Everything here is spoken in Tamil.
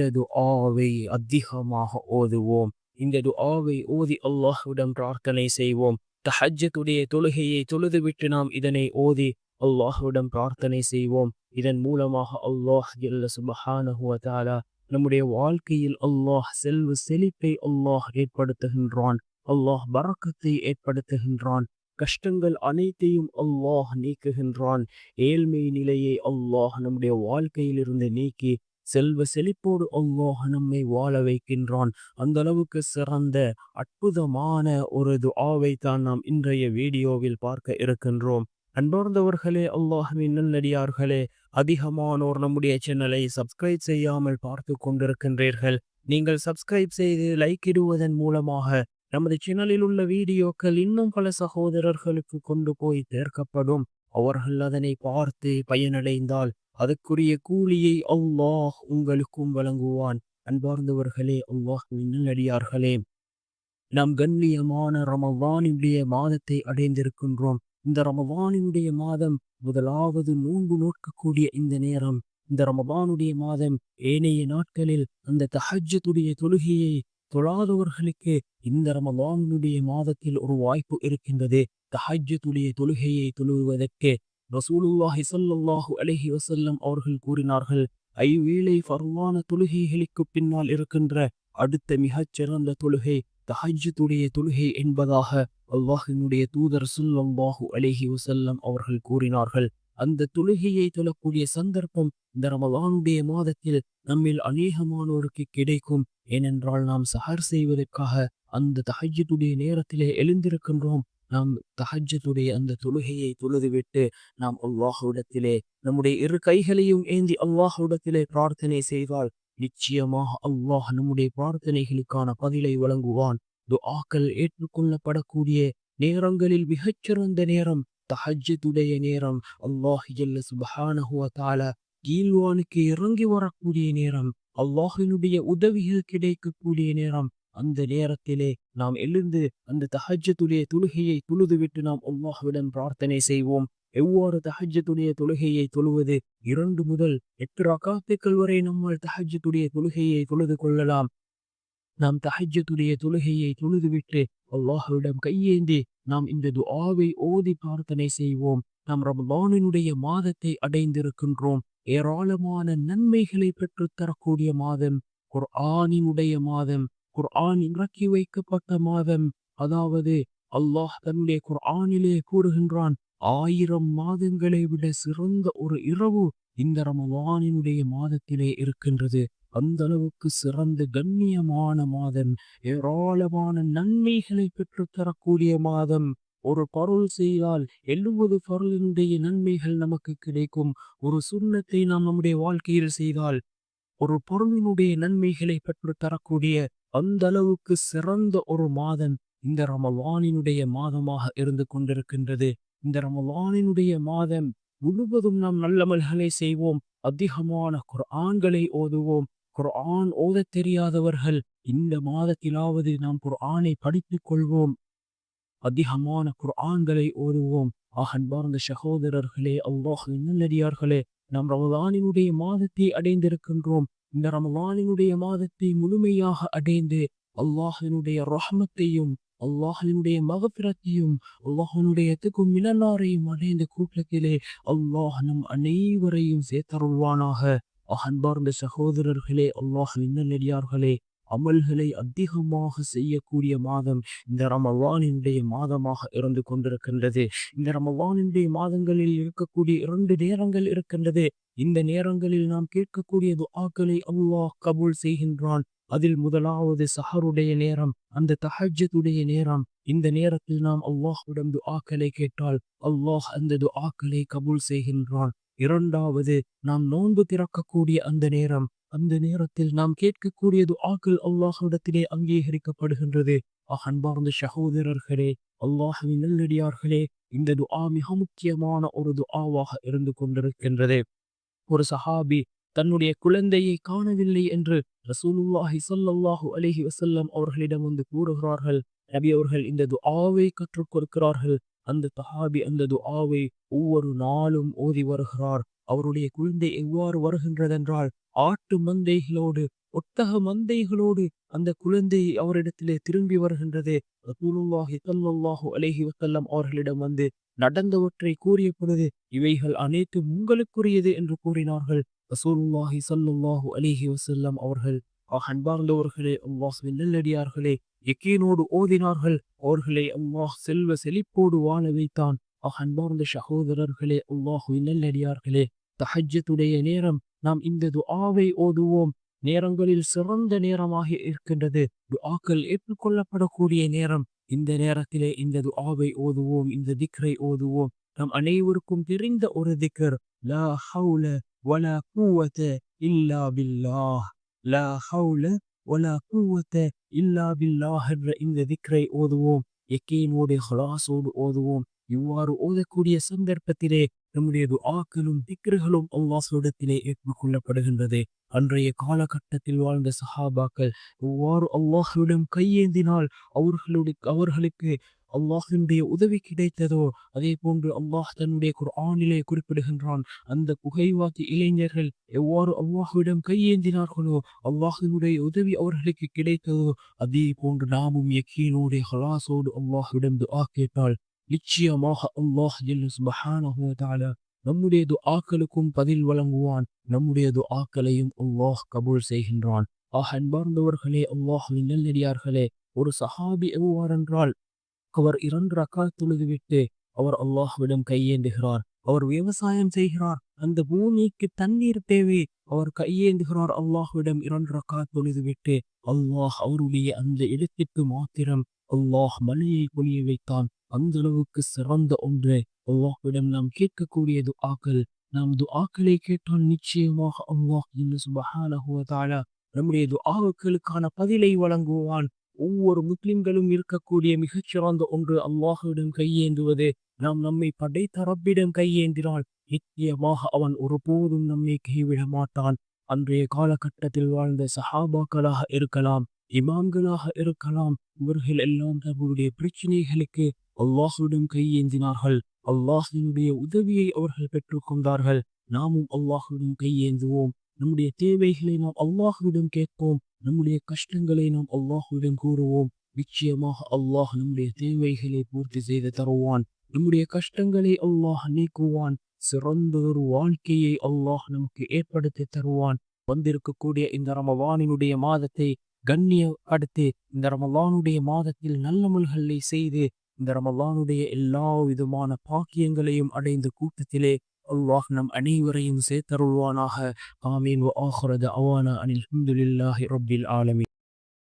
இந்த துஆவை அதிகமாக ஓதுவோம். இந்த துஆவை ஓதி அல்லாஹுடன் பிரார்த்தனை செய்வோம். தஹஜத்துடைய தொழுகையை தொழுதுவிட்டு நாம் இதனை ஓதி அல்லாஹுடன் பிரார்த்தனை செய்வோம். இதன் மூலமாக அல்லாஹ் எல்ல சுபஹானஹு நம்முடைய வாழ்க்கையில் அல்லாஹ் செல்வ செழிப்பை அல்லாஹ் ஏற்படுத்துகின்றான். அல்லாஹ் பறக்கத்தை ஏற்படுத்துகின்றான். கஷ்டங்கள் அனைத்தையும் அல்லாஹ் நீக்குகின்றான். ஏழ்மை நிலையை அல்லாஹ் நம்முடைய வாழ்க்கையிலிருந்து நீக்கி செல்வ செழிப்போடு அல்லாஹ் நம்மை வாழ வைக்கின்றான். அந்த அளவுக்கு சிறந்த அற்புதமான ஒரு துஆவை தான் நாம் இன்றைய வீடியோவில் பார்க்க இருக்கின்றோம். அன்பார்ந்தவர்களே அல்லாஹின் நல்லடியார்களே அதிகமானோர் நம்முடைய சேனலை சப்ஸ்கிரைப் செய்யாமல் பார்த்து கொண்டிருக்கின்றீர்கள். நீங்கள் சப்ஸ்கிரைப் செய்து லைக் இடுவதன் மூலமாக நமது சேனலில் உள்ள வீடியோக்கள் இன்னும் பல சகோதரர்களுக்கு கொண்டு போய் சேர்க்கப்படும். அவர்கள் அதனை பார்த்து பயனடைந்தால் அதற்குரிய கூலியை அல்லாஹ் உங்களுக்கும் வழங்குவான். அன்பார்ந்தவர்களே அல்லாஹ் நல்லடியார்களே நாம் கண்ணியமான ரமவானினுடைய மாதத்தை அடைந்திருக்கின்றோம். இந்த ரமவானினுடைய மாதம் முதலாவது நோன்பு நோக்கக்கூடிய இந்த நேரம். இந்த ரமபானுடைய மாதம் ஏனைய நாட்களில் அந்த தஹஜத்துடைய தொழுகையை தொழாதவர்களுக்கு இந்த ரமபானுடைய மாதத்தில் ஒரு வாய்ப்பு இருக்கின்றது. தஹஜத்துடைய தொழுகையை தொழுவதற்கு ரசூலுல்லாஹி ஸல்லல்லாஹு அலஹி வசல்லம் அவர்கள் கூறினார்கள் ஐவேளை ஃபர்வான தொழுகைகளுக்கு பின்னால் இருக்கின்ற அடுத்த மிகச் சிறந்த தொழுகை தஹஜ்ஜத்துடைய தொழுகை என்பதாக அல்லாஹினுடைய தூதர் ஸல்லல்லாஹு அலைஹி வசல்லம் அவர்கள் கூறினார்கள். அந்த தொழுகையை தொழக்கூடிய சந்தர்ப்பம் இந்த ரமலானுடைய மாதத்தில் நம்மில் அநேகமானோருக்கு கிடைக்கும். ஏனென்றால் நாம் சஹர் செய்வதற்காக அந்த தஹஜ்ஜத்துடைய நேரத்திலே எழுந்திருக்கின்றோம். நாம் தஹஜத்துடைய அந்த தொழுகையை தொழுதுவிட்டு நாம் அல்லாஹுடத்திலே நம்முடைய இரு கைகளையும் ஏந்தி அல்லாஹுடத்திலே பிரார்த்தனை செய்தால் நிச்சயமாக அல்லாஹ் நம்முடைய பிரார்த்தனைகளுக்கான பதிலை வழங்குவான். துஆக்கள் ஏற்றுக்கொள்ளப்படக்கூடிய நேரங்களில் மிகச்சிறந்த நேரம் தஹஜத்துடைய நேரம். அல்லாஹ் எல்ல சுபஹானஹு வ கீழ்வானுக்கு இறங்கி வரக்கூடிய நேரம். அல்லாஹினுடைய உதவிகள் கிடைக்கக்கூடிய நேரம். அந்த நேரத்திலே நாம் எழுந்து அந்த தஹஜ்ஜத்துடைய தொழுகையை தொழுதுவிட்டு நாம் அல்லாஹ்விடம் பிரார்த்தனை செய்வோம். எவ்வாறு தஹஜ்ஜத்துடைய தொழுகையை தொழுவது? இரண்டு முதல் எட்டு ரகாத்துக்கள் வரை நம்மால் தஹஜ்ஜத்துடைய தொழுகையை தொழுது கொள்ளலாம். நாம் தஹஜ்ஜத்துடைய தொழுகையை தொழுதுவிட்டு அல்லாஹ்விடம் கையேந்தி நாம் இந்த துஆவை ஓதி பிரார்த்தனை செய்வோம். நாம் ரமலானினுடைய மாதத்தை அடைந்திருக்கின்றோம். ஏராளமான நன்மைகளை பெற்றுத் தரக்கூடிய மாதம் குர்ஆனினுடைய மாதம் குர்ஆன் இறக்கி வைக்கப்பட்ட மாதம் அதாவது அல்லாஹ் தன்னுடைய குர்ஆனிலே கூறுகின்றான் ஆயிரம் மாதங்களை விட சிறந்த ஒரு இரவு இந்த ரமவானினுடைய மாதத்திலே இருக்கின்றது. அந்த அளவுக்கு சிறந்த கண்ணியமான மாதம் ஏராளமான நன்மைகளை பெற்றுத் தரக்கூடிய மாதம். ஒரு பருள் செய்தால் எழுபது பருளினுடைய நன்மைகள் நமக்கு கிடைக்கும். ஒரு சுண்ணத்தை நாம் நம்முடைய வாழ்க்கையில் செய்தால் ஒரு பொருளினுடைய நன்மைகளை பெற்று தரக்கூடிய அந்த அளவுக்கு சிறந்த ஒரு மாதம் இந்த ரமலானினுடைய மாதமாக இருந்து கொண்டிருக்கின்றது. இந்த ரமலானினுடைய மாதம் முழுவதும் நாம் நல்லமல்களை செய்வோம். அதிகமான குர்ஆன்களை ஓதுவோம். குர்ஆன் ஓதத் தெரியாதவர்கள் இந்த மாதத்திலாவது நாம் குர்ஆனை படித்துக் கொள்வோம். அதிகமான குர்ஆன்களை ஓதுவோம். அகன்பார்ந்த சகோதரர்களே அல்லாஹ் நல்லடியார்களே நாம் ரமலானினுடைய மாதத்தை அடைந்திருக்கின்றோம். இந்த ரமலானினுடைய மாதத்தை முழுமையாக அடைந்து அல்லாஹினுடைய ரஹமத்தையும் அல்லாஹினுடைய மகப்பிரத்தையும் அல்லாஹனுடைய எத்துக்கும் மிலனாரையும் அடைந்த கூட்டத்திலே அல்லாஹ் நம் அனைவரையும் சேர்த்தருள்வானாக. அன்பார்ந்த சகோதரர்களே அல்லாஹ் நல்லடியார்களே அமல்களை அதிகமாக செய்யக்கூடிய மாதம் இந்த ரமவானினுடைய மாதமாக இருந்து கொண்டிருக்கின்றது. இந்த ரமவானினுடைய மாதங்களில் இருக்கக்கூடிய இரண்டு நேரங்கள் இருக்கின்றது. இந்த நேரங்களில் நாம் கேட்கக்கூடிய துஆக்களை அல்லாஹ் கபூல் செய்கின்றான். அதில் முதலாவது சஹருடைய நேரம் அந்த தஹஜ்ஜத்துடைய நேரம். இந்த நேரத்தில் நாம் அல்லாஹ்விடம் துஆக்களை கேட்டால் அல்லாஹ் அந்த துஆக்களை கபூல் செய்கின்றான். இரண்டாவது நாம் நோன்பு திறக்கக்கூடிய அந்த நேரம். அந்த நேரத்தில் நாம் கேட்கக்கூடிய துஆக்கள் அல்லாஹுடத்திலே அங்கீகரிக்கப்படுகின்றது. அன்பார்ந்த சகோதரர்களே அல்லாஹுவின் நல்லடியார்களே இந்த துஆ மிக முக்கியமான ஒரு துஆவாக இருந்து கொண்டிருக்கின்றது. ஒரு சஹாபி தன்னுடைய குழந்தையை காணவில்லை என்று ரசூலுல்லாஹி ஸல்லல்லாஹு அலைஹி வசல்லம் அவர்களிடம் வந்து கூறுகிறார்கள் நபி அவர்கள் இந்த துஆவை கற்றுக் கொடுக்கிறார்கள். அந்த தஹாபி அந்த துஆவை ஒவ்வொரு நாளும் ஓதி வருகிறார். அவருடைய குழந்தை எவ்வாறு வருகின்றதென்றால் ஆட்டு மந்தைகளோடு ஒட்டக மந்தைகளோடு அந்த குழந்தை அவரிடத்திலே திரும்பி வருகின்றது. ரசூலுல்லாஹி ஸல்லல்லாஹு அலைஹி வசல்லம் அவர்களிடம் வந்து நடந்தவற்றை கூறிய பொழுது இவைகள் அனைத்தும் உங்களுக்குரியது என்று கூறினார்கள். ரசூலுல்லாஹி சல்லுல்லாஹு அலிஹி வசல்லம் அவர்கள் அன்பார்ந்தவர்களே அல்லாஹுவின் நல்லடியார்களே எக்கீனோடு ஓதினார்கள். அவர்களை அல்லாஹ் செல்வ செழிப்போடு வாழ வைத்தான். அன்பார்ந்த சகோதரர்களே அல்லாஹுவின் நல்லடியார்களே தஹஜ்ஜத்துடைய நேரம் நாம் இந்த துஆவை ஓதுவோம். நேரங்களில் சிறந்த நேரமாக இருக்கின்றது. துஆக்கள் ஏற்றுக்கொள்ளப்படக்கூடிய நேரம். இந்த நேரத்திலே இந்த துஆவை ஓதுவோம் இந்த திக்ரை ஓதுவோம். நம் அனைவருக்கும் தெரிந்த ஒரு திக்ர் லா ஹவுல வலா குவத இல்லா பில்லாஹ். லா ஹவுல வலா குவத இல்லா பில்லாஹ் என்ற இந்த திக்ரை ஓதுவோம். எக்கீனோடு ஹலாசோடு ஓதுவோம். இவ்வாறு ஓதக்கூடிய சந்தர்ப்பத்திலே நம்முடைய துஆக்களும் திக்ருகளும் அல்லாஹ்விடத்திலே ஏற்றுக்கொள்ளப்படுகின்றது. அன்றைய காலகட்டத்தில் வாழ்ந்த சஹாபாக்கள் எவ்வாறு அல்லாஹுவிடம் கையேந்தினால் அவர்களுடைய அவர்களுக்கு அல்லாஹினுடைய உதவி கிடைத்ததோ அதே போன்று அல்லாஹ் தன்னுடைய குர்ஆனிலே குறிப்பிடுகின்றான் அந்த குகைவாதி இளைஞர்கள் எவ்வாறு அல்லாஹுவிடம் கையேந்தினார்களோ அல்லாஹினுடைய உதவி அவர்களுக்கு கிடைத்ததோ அதே போன்று நாமும் யக்கீனோடைய ஹலாசோடு அல்லாஹுவிடம் துஆ கேட்டால் நிச்சயமாக அல்லாஹ் ஜெல்லு சுபஹானஹு வ தஆலா நம்முடைய துஆக்களுக்கும் பதில் வழங்குவான். நம்முடைய துஆக்களையும் அல்லாஹ் கபூல் செய்கின்றான். ஆஹ் அன்பார்ந்தவர்களே அல்லாஹின் நல்லடியார்களே ஒரு சஹாபி எவ்வாறென்றால் அவர் இரண்டு ரக்கால் தொழுதுவிட்டு அவர் அல்லாஹ்விடம் கையேந்துகிறார். அவர் விவசாயம் செய்கிறார். அந்த பூமிக்கு தண்ணீர் தேவை அவர் கையேந்துகிறார். அல்லாஹ்விடம் இரண்டு ரக்கா தொழுதுவிட்டு அல்லாஹ் அவருடைய அந்த இடத்திற்கு மாத்திரம் அல்லாஹ் மலையை பொழிய வைத்தான். அந்த அளவுக்கு சிறந்த ஒன்று. அல்லாஹ்விடம் நாம் கேட்கக்கூடிய துஆக்கள். நாம் துஆக்களை கேட்டால் நிச்சயமாக அல்லாஹ் சுபஹானஹு நம்முடைய துஆக்களுக்கான பதிலை வழங்குவான். ஒவ்வொரு முஸ்லிம்களும் இருக்கக்கூடிய மிகச்சிறந்த ஒன்று அல்லாஹுவிடம் கையேந்துவது. நாம் நம்மை படைத்த ரப்பிடம் கையேந்தினால் நிச்சயமாக அவன் ஒருபோதும் நம்மை கைவிட மாட்டான். அன்றைய காலகட்டத்தில் வாழ்ந்த சஹாபாக்களாக இருக்கலாம் இமாம்களாக இருக்கலாம் இவர்கள் எல்லாம் தங்களுடைய பிரச்சனைகளுக்கு அல்லாஹுடன் கையேந்தினார்கள் அல்லாஹினுடைய உதவியை அவர்கள் பெற்றுக்கொண்டார்கள் நாமும் அல்லாஹுடன் கையேந்துவோம் நம்முடைய தேவைகளை நாம் அல்லாஹுவிடம் கேட்போம். நம்முடைய கஷ்டங்களை நாம் அல்லாஹுவிடம் கூறுவோம். நிச்சயமாக அல்லாஹ் நம்முடைய தேவைகளை பூர்த்தி செய்து தருவான். நம்முடைய கஷ்டங்களை அல்லாஹ் நீக்குவான். சிறந்த ஒரு வாழ்க்கையை அல்லாஹ் நமக்கு ஏற்படுத்தி தருவான். வந்திருக்கக்கூடிய இந்த ரமவானினுடைய மாதத்தை கண்ணியப்படுத்தி இந்த ரமலானுடைய மாதத்தில் நல்லமல்களை செய்து இந்த ரமலானுடைய எல்லா விதமான பாக்கியங்களையும் அடைந்த கூட்டத்திலே அல்லாஹ் நம் அனைவரையும் சேர்த்தருள்வானாக. ஆமீன். வ அவானா அனில் ஹம்துலில்லாஹி ரப்பில் ஆலமி